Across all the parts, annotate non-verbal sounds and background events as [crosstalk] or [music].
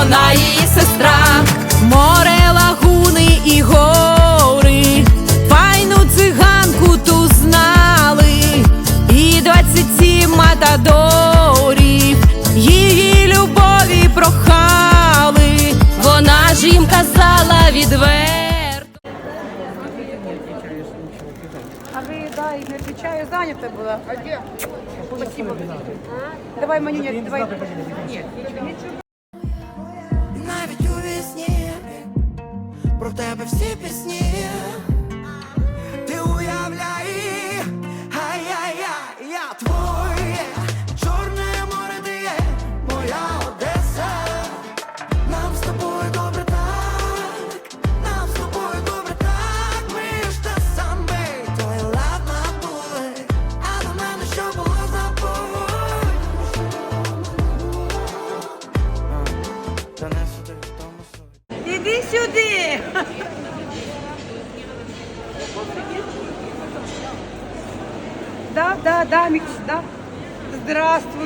вона її сестра, море лагуни і гори, файну циганку ту знали, і двадцять сім матадорів, її любові прохали, вона ж їм казала відверто. А ви да, і не відвічаю, зайнята була. Спасибо. Давай, Манюня, давай. Нет, ничего. Про тебе всі пісні.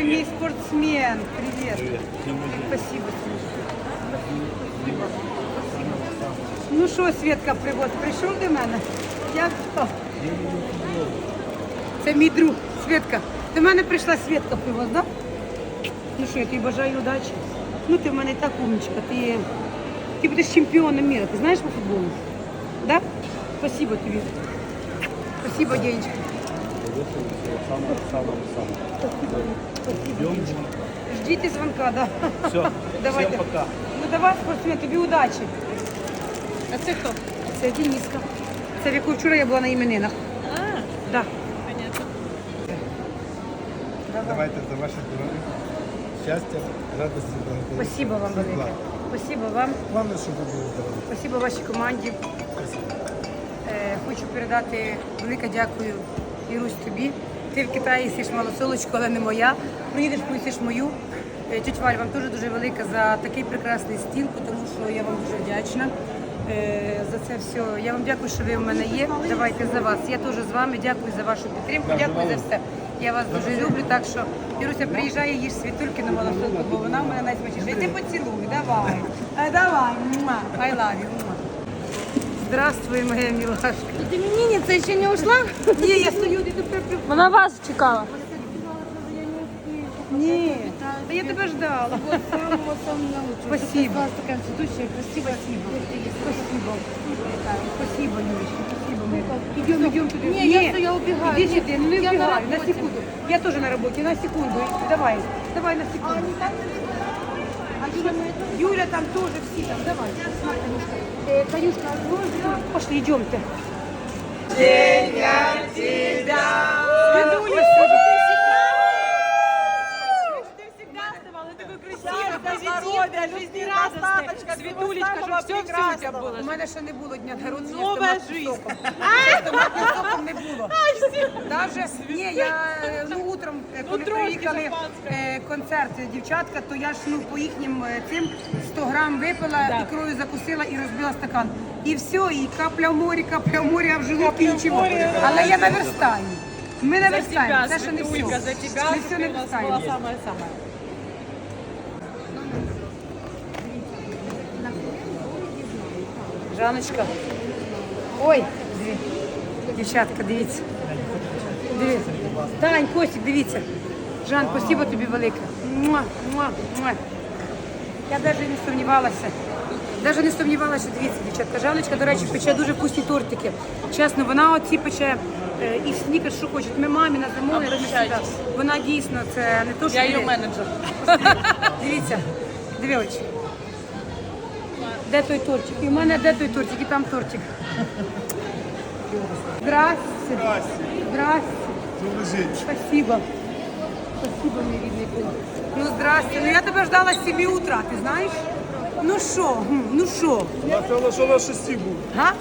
Здравствуй, мій спортсмен. Привет. Спасибо. Спасибо. Ну що, Свєтка, привод, прийшов до мене? Як хто? Це мій друг, Свєтка. До мене прийшла Свєтка привоз, да? Ну що, я тобі бажаю удачі. Ну ти в мене так умничка. Ти, ти будеш чемпіоном міра. Ти знаєш по футболу? Да? Спасибо тобі. Спасибо, денечка. Спасибо. Ждите звонка, да. [laughs] Все, Давайте. всем пока. Ну давай, спортсмен, тобі удачі. А це хто? Це Дениска. Це в яку вчора я була на іменинах. А, Да. понятно. Давайте за ваше здоров'я, щастя, радості, благополуччя. Спасибо вам велике. Спасибо вам. Головне, щоб ви були здорові. Спасибо вашій команді. Спасибо. Е, хочу передати велике дякую Ірусь тобі. Ти в Китаї їсиш малосолочку, але не моя. Приїдеш, поїсиш мою. Е, Тють Валь, вам дуже дуже велика за такий прекрасний стіл, тому що я вам дуже вдячна. е, За це все. Я вам дякую, що ви в мене є. Давайте за вас. Я теж з вами дякую за вашу підтримку. Дякую за все. Я вас дуже люблю. Так що Іруся приїжджає, їж світульки на малосолку, бо вона в мене найсмачніша. І ти поцілуй, давай. Е, Давай. I love you. Муа. Здравствуй, моя милашка. Іменинниця ще не ушла? Ні, я стою, ти тепер пів- Вона вас чекала. Ні, та я тебе ждала. Самого самого лучшего. Спасибо. Ты такая цветущая, красивая. Спасибо. Спасибо, Юрочка, спасибо, моя. Идем, идем туда. Не, я- я убегаю. Иди сюда, ну не Я на убегай, на, работе. секунду. Я тоже на работе, на секунду. Давай, давай на секунду. А Юля, Юля там тоже, все там, давай. Э, Танюшка, можно? Пошли, идемте. День тебя. здоров'я, жизнерадостная, Светулечка, щоб все, все у тебе було. У мене ще не було дня народження. Нова з томатним жизнь. соком. З томатним соком не було. Даже, ні, я е, ну, утром, е, коли трошки приїхали шампанського. е, концерт е, дівчатка, то я ж ну, по їхнім е, цим 100 грам випила, Да. ікрою закусила і розбила стакан. І все, і капля в морі, капля в морі, а в желудку нічого. морі, Але я наверстаю. Ми За наверстаємо, тебя, це ще не Светулька, все. за тебя. Ми все ты у нас наверстаємо. была самая-самая. Жаночка. Ой. Дівчатка, дивіться. Дивіться. Тань, Костік, дивіться. Жан, спасибо тобі велике. Муа, муа, муа. Я навіть не сумнівалася. Навіть не сумнівалася, дивіться, дівчатка. Жаночка, до речі, пече дуже вкусні тортики. Чесно, вона оці пече е, і снікер, що хочуть. Ми мамі на. Обращайтесь. Вона дійсно, це не то, що Я ви- менеджер. [laughs] Дивіться, дивіться. Де той тортик? І в мене де той тортик, і там тортик. Здрасте. Здрасте. Добрий день. Спасибо. Спасибо, мій рідний кум. Ну, здрасте. Ну я тебе ждала з 7 утра, ти знаєш? Ну що, Гм, ну що? Я сказала, що на шесті був. Га?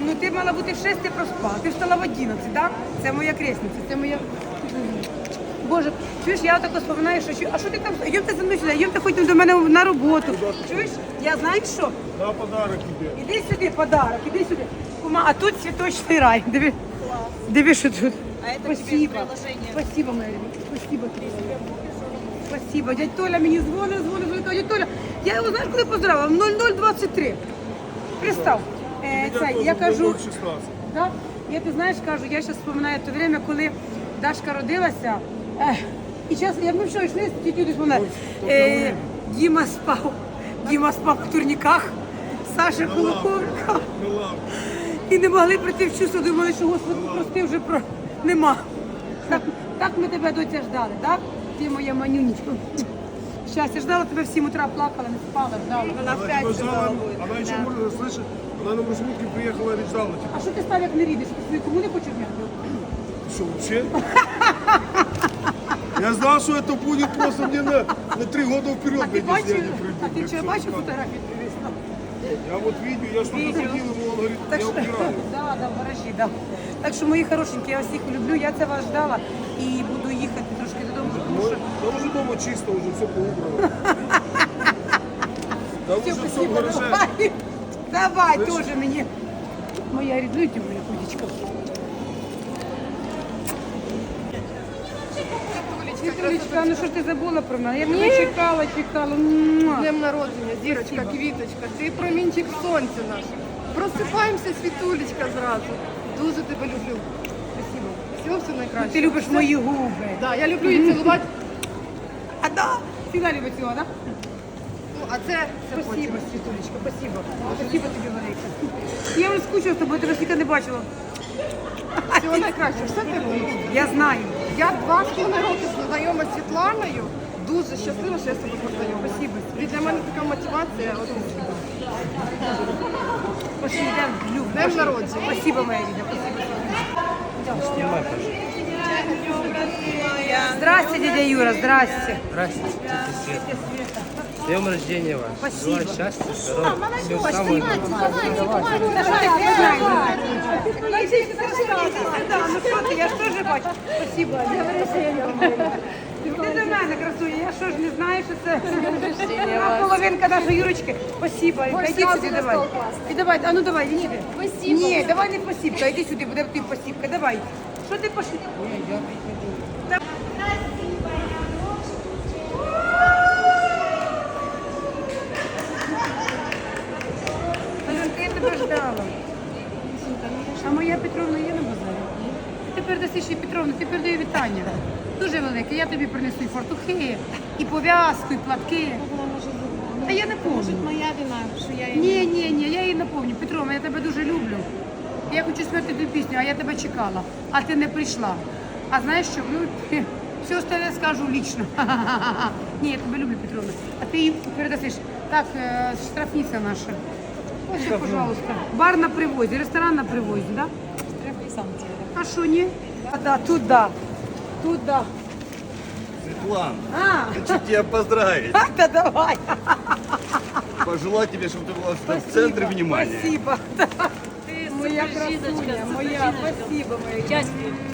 Ну ти мала бути в 6, ти проспала. Ти встала в 11, так? Це моя кресниця, це моя. Боже, чуєш, я отако споминаю, що а що ти там? Йдемте за мною сюди, йдемте ходьмо до мене на роботу. Чуєш? Я знаєш що? На подарок тебе. Іди сюди, подарок, іди сюди. Кума, а тут цвіточний рай. Диви. Диви, що тут. А это Спасибо. Спасибо, моя любимая. Спасибо тобі. Спасибо. Дядь Толя мені дзвонить, дзвонить, дзвонить. Дядь Толя, я його знаєш, коли поздравила? В 0023. Пристав. Е, це, я кажу, да? я ти знаєш, кажу, я зараз вспоминаю те время, коли Дашка родилася. І час, як ми що йшли, тітю десь вона. Е, Діма спав. Діма спав в турніках. Саша Кулаковка. І не могли прийти в чувство, думали, що Господи, прости вже про нема. Так, так ми тебе доця ждали, так? Ти моя манюнечка. Щастя, ждала тебе в 7 утра, плакала, не спала, ждала. Вона в Она п'ять ждала, сказала буде. она еще, может, слышишь, она на маршрутке приехала и ждала. А що ти став, як не рідиш? Ти свою кому не хочеш м'яти? Что, вообще? [laughs] Я знал, что это будет просто мне на, на три года вперед, А ти блядь, если я бачив, не приду. а ти блядь, що, всё бачив сказано. фотографії привезла? Я вот видео, я что-то Видео. ходил, ему он говорит, Так я що, убираю. [laughs] да, да, в гаражі, да. Так що, мої хорошенькі, я вас всіх люблю, я це вас ждала і буду їхати трошки додому, тому Ну, що да уже дома чисто, уже все поубрано. [laughs] Да Все, уже все в спасибо, гараже. давай. Давай, Слышь? тоже мені. Моя ріднуйте моя кудечка. Світулечка, ну що ж ти забула про мене? Я тебе чекала, чекала. Муа. Днем народження, зірочка, квіточка, ти промінчик сонця наш. Просипаємося, світулечка, зразу. Дуже тебе люблю. Спасибо. Всього все найкраще. Ти любиш мої губи. Да, я люблю її цілувати. А да? Всегда любить цього, да? Ну, а це, це потім. Спасибо, Світулечка, спасибо. Спасибо тобі велике. Я вже скучила з тобою, тебе стільки не бачила. Всього найкраще. Все тебе. Я знаю. Я два з половиною роки знайома з Світланою. Дуже щаслива, що я з тобою познайомилася. Спасибо. І для мене така мотивація. От, люблю. Днем народження. Спасибо, моя Ліда. Здрасте, дядя Юра, здрасте. Здравствуйте, тетя Света. С днем рождения вас. Спасибо. Желаю счастья, здоровья, всего самого доброго. Та що ти Да, ну що ти, я ж теж бачу. Спасибо. Ти до мене, красуня, я що ж не знаю, що це А половинка нашої Юрочки. Спасибо. Йди сюди, давай. І давай, а ну давай, іди сюди. Спасибо. Ні, давай не посіпка, йди сюди, буде ти посіпка, давай. Що ти пошли? Альонка, я Тебе ждала. А моя Петровна є на базарі? Ти передаси ще Петровна, ти передаю вітання. Дуже велике. Я тобі принесу і фартухи, і пов'язку, і платки. Та я не помню. Моя вина, що я її Ні, ні, ні, я її не помню. Петровна, я тебе дуже люблю. Я хочу співати ту пісню, а я тебе чекала, а ти не прийшла. А знаєш що? Ну, все остальне скажу лічно. [laughs] Ні, я тебе люблю, Петровна. А ти їм передасиш. Так, е, штрафниця наша. Ось, ще, пожалуйста. Бар на привозі, ресторан на привозі, так? Да? треба і сам ці. А що, ні? А, да, тут да. Тут да. Светлана, А, хочу тебя поздравить. [laughs] та давай. Пожелать тебе, чтобы ты была в центре внимания. Спасибо. Моя красуня, моя, спасибо, моя. Щастя, здоров'я,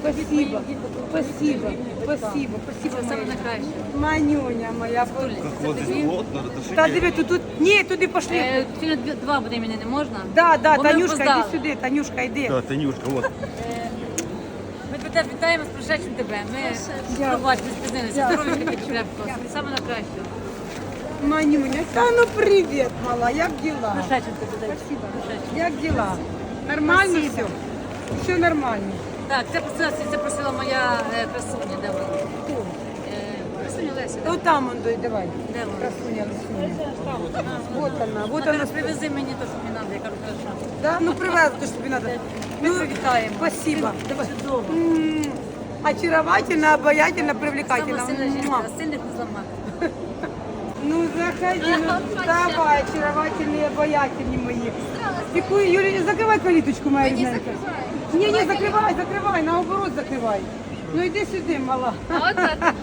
Спасибо, спасибо, спасибо, спасибо, саме найкраще. Манюня моя. Как вот здесь вот, надо тушить. Та диви, тут, тут, ні, туди пошли. Е, дві- два буде мені не можна. Да, да, Бо ми Танюшка, опоздали. йди сюди, Танюшка, йди. Да, Танюшка, вот. Ми тебе вітаємо з пришедшим тебе. Ми пробачте, спізнилися. Здоров'я крепко. Саме найкраще. Манюня, та ну привіт, мала, як діла? Пришедшим тебе Спасибо. Як діла? Нормально все? Все нормально. Так, це просила, це просила моя е, красуня. Де вона? Е, Красуня Леся. Та там он дой, давай. Де вона? Красуня, Лисуня. Вот она, вот Вона она. привези мені те, що мені треба. Я кажу, хорошо. Да? Ну привез, то, що тобі надо. Ми привітаємо. Спасибо. Давай. Чудово. М, Очаровательно, обаятельно, привлекательно. Сама сильна Муа. жінка, сильних не зламати. [laughs] Ну, заходи, ну, давай, очаровательные, обаятельные мои. Какую, Юля, закрывай калиточку, моя ребенка. Не, не, закрывай, закрывай, наоборот закрывай. Ну иди сюда, мала. Вот так. [laughs]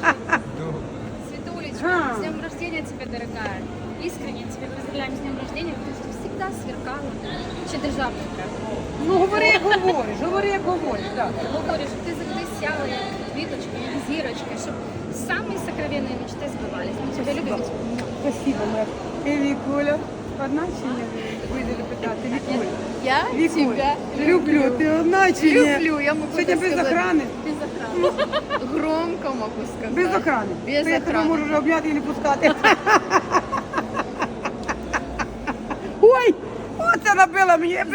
Светулечка, А. с днем рождения тебе, дорогая. Искренне тебе поздравляем с днем рождения, потому что ты всегда сверкала. Ще державника. Ну, говори, як говориш, говори, як говориш, так. Говорю, щоб ти завжди сяла, як квіточка, як зірочка, щоб самые сокровенные мечты сбывались. Мы тебя любим. Спасибо, моя. І Вікуля. Одна чи ні? Питати. Вікуля. Люблю. Ти одна чи ні? Люблю, я можу Сьогодні так без сказати. охрани? без охраны. Громко можу сказати. Без охрани. Без То я тебе охрани. можу вже обняти і не пускати. [laughs] Ой! Оце набила мені. Я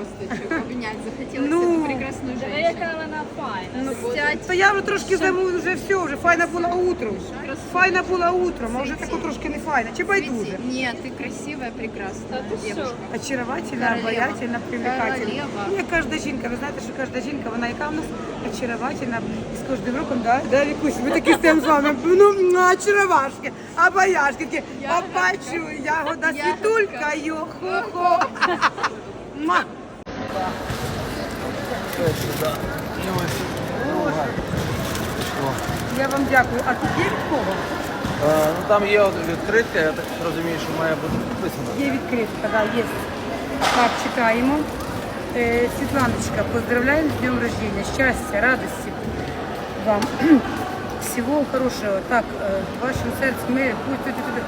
косточек обнять захотелось Ну, эту прекрасную Да, женщину. яка вона файна. Взять То я вже трошки заму, вже все, вже файна була утром. Файна була утром, а вже таку трошки не файна. Чи байдуже? Нет, ты красивая, прекрасная девушка. Очаровательна, Королева. обаятельна, привлекательна. Королева. Ну, як кожна жінка, ви знаєте, що кожна жінка, вона яка в нас очаровательна. І з кожним роком, да, да, Вікусь, ми такі стаємо з вами, ну, на очаровашки, обаяшки, такі, побачу, ягода світулька, йо-хо-хо. Ма. Я вам дякую. А тут є від кого? Е, ну там є от відкритка, я так розумію, що має бути підписано. Є відкритка, да, є. Так, чекаємо. Е, Світланочка, поздравляємо з днем рождения. Щастя, радості вам. [clears throat] Всього хорошого. Так, е, в вашому серці мирі. Пусть туди, туди.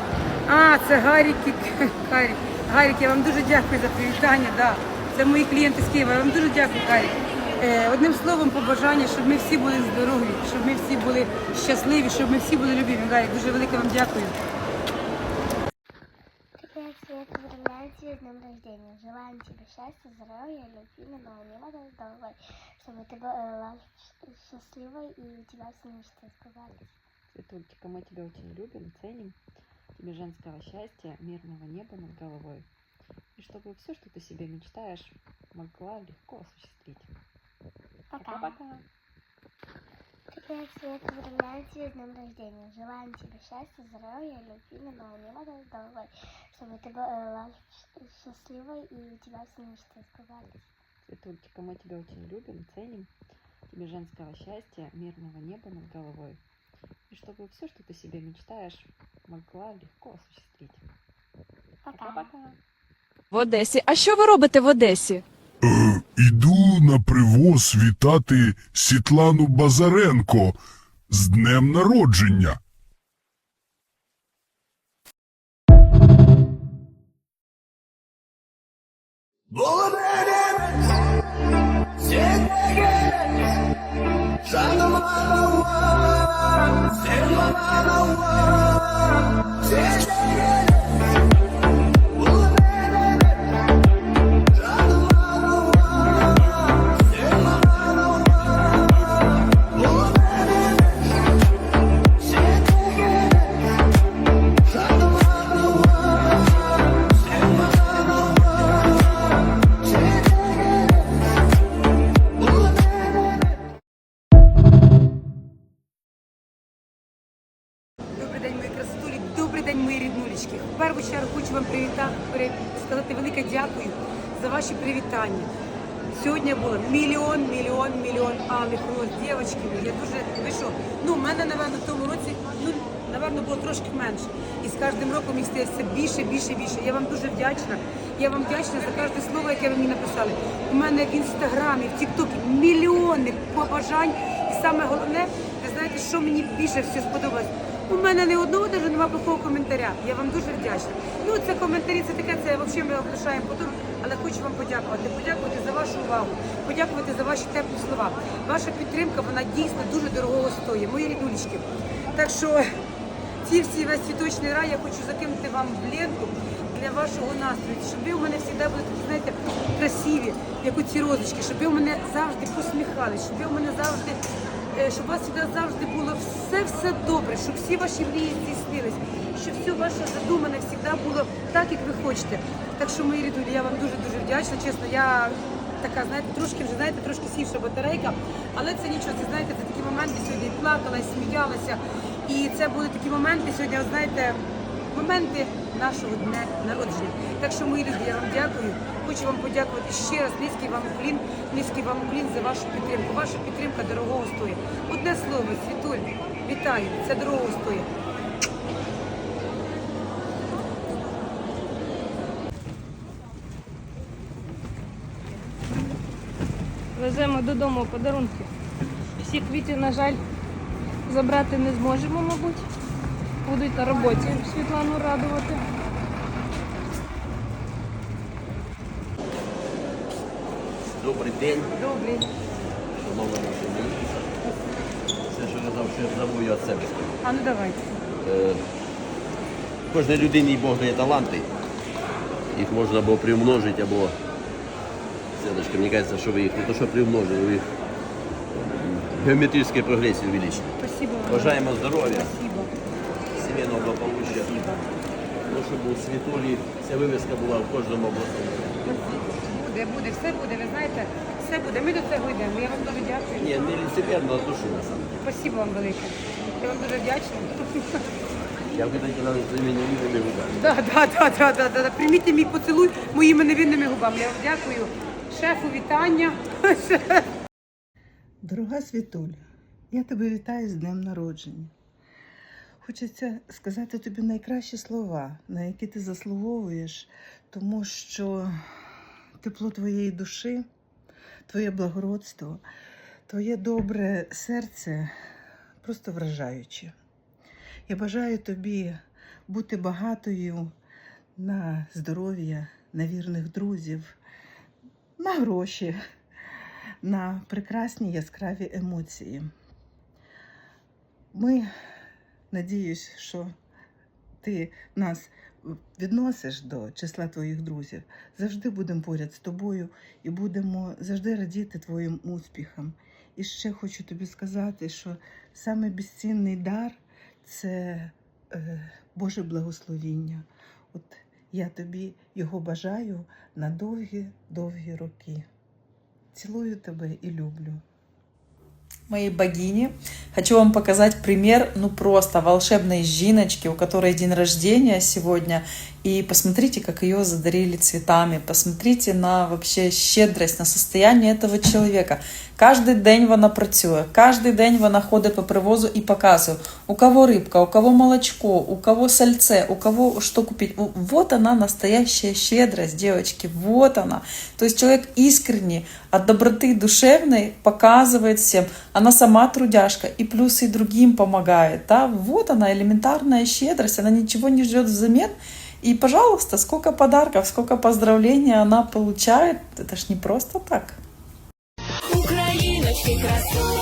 А, це Гаріки. [laughs] Гарік. Гарік, я вам дуже дякую за привітання. Да. Це мої клієнти з Києва. Я вам дуже дякую, Гарік. Е, Одним словом, побажання, щоб ми всі були здорові, щоб ми всі були щасливі, щоб ми всі були любимі. Гарік, дуже велике вам дякую. Привет, Свет, поздравляю тебя с днем рождения. Желаем тебе счастья, здоровья, любви, нового неба над головой, чтобы ты была счастливой и у тебя все мечты сбывались. Светулечка, мы тебя очень любим, ценим. Тебе женского счастья, мирного неба над головой. И чтобы все, что ты себе мечтаешь, могла легко осуществить. Пока. Пока-пока. Привет, Свет, поздравляю тебя с днем рождения. Желаем тебе счастья, здоровья, любви, нового неба над головой, чтобы ты была счастливой и у тебя все мечты сбывались. Светулечка, мы тебя очень любим, ценим. Тебе женского счастья, мирного неба над головой. И чтобы все, что ты себе мечтаешь, могла легко осуществить. Пока. Пока-пока. В Одесі. А що ви робите в Одесі? Іду на привоз вітати Світлану Базаренко з днем народження. Мільйон алих роз. Дівчатки, я дуже, ви що, ну, в мене, напевно, в тому році, ну, напевно, було трошки менше. І з кожним роком їх стає все більше, більше, більше. Я вам дуже вдячна. Я вам вдячна за кожне слово, яке ви мені написали. У мене в інстаграмі, в Тіктокі мільйони побажань. І саме головне, ви знаєте, що мені більше все сподобалось? У мене не одного навіть немає плохого коментаря. Я вам дуже вдячна. Ну, це коментарі, це таке, це взагалі ми облишаємо потім, але хочу вам подякувати. Подякувати за вашу увагу, подякувати за ваші теплі слова. Ваша підтримка, вона дійсно дуже дорого стоїть. Мої рідулечки. Так що ці всі весь цвіточний рай я хочу закинути вам в ленту для вашого настрою, щоб ви у мене завжди були такі, знаєте, красиві, як у ці розочки, щоб ви у мене завжди посміхались, щоб ви у мене завжди, е, щоб у вас завжди було все-все добре, щоб всі ваші мрії здійснились, щоб все ваше задумане завжди було так, як ви хочете. Так що, мої рідулі, я вам дуже-дуже вдячна, чесно, я така, знаєте, трошки вже знаєте, трошки сівша батарейка, але це нічого, це знаєте, це такі моменти сьогодні плакала, сміялася. І це були такі моменти сьогодні, знаєте, моменти нашого дня народження. Так що, мої люди, я вам дякую. Хочу вам подякувати ще раз низький вам уклін, низький вам уклін за вашу підтримку. Ваша підтримка дорогого стоїть. Одне слово, Світуль, вітаю, це дорогого стоїть. Веземо додому подарунки. Всі квіти, на жаль, забрати не зможемо, мабуть. Будуть на роботі Світлану радувати. Добрий день, Добрий. шановна наша. Все, що я завжди забув, я від себе. А ну давайте. Е, Кожній людині Бог дає таланти. Їх можна або приумножити, або Светочка, мне кажется, что вы их не то что приумножили, вы их в геометрической прогрессии увеличили. Спасибо вам. Бажаємо здоров'я, Спасибо. сімейного благополуччя. Ну, щоб у світулі ця вивіска була в кожному обласному. Буде, буде, все буде, ви знаєте, все буде. Ми до цього йдемо. Я вам дуже дякую. Ні, не лицемерно, а душу на самом деле. Спасибо вам велике. Я вам дуже вдячна. Я ви таки нам своїми невинними губами. Да, да, да, да, да, да. Прийміть мій поцілуй моїми невинними губами. Я вам дякую. Шефу вітання. [laughs] Дорога Світуль, я тебе вітаю з днем народження. Хочеться сказати тобі найкращі слова, на які ти заслуговуєш, тому що тепло твоєї душі, твоє благородство, твоє добре серце просто вражаюче. Я бажаю тобі бути багатою на здоров'я, на вірних друзів, на гроші на прекрасні яскраві емоції. Ми, надіюсь, що ти нас відносиш до числа твоїх друзів. Завжди будемо поряд з тобою і будемо завжди радіти твоїм успіхам. І ще хочу тобі сказати, що саме безцінний дар це е, Боже благословіння. От я тобі його бажаю на довгі-довгі роки. Целую тебя и люблю. моей богини. Хочу вам показать пример, ну просто волшебной жиночки, у которой день рождения сегодня. И посмотрите, как ее задарили цветами. Посмотрите на вообще щедрость, на состояние этого человека. Каждый день вона працює, каждый день вона ходить по привозу и показывает, у кого рыбка, у кого молочко, у кого сальце, у кого что купить. Вот она настоящая щедрость, девочки, вот она. То есть человек искренне, от доброты душевной показывает всем. Она сама трудяшка и плюс и другим помогает. Да? Вот она, элементарная щедрость, она ничего не ждет взамен. И, пожалуйста, сколько подарков, сколько поздравлений она получает. Это ж не просто так. Украиночки красуне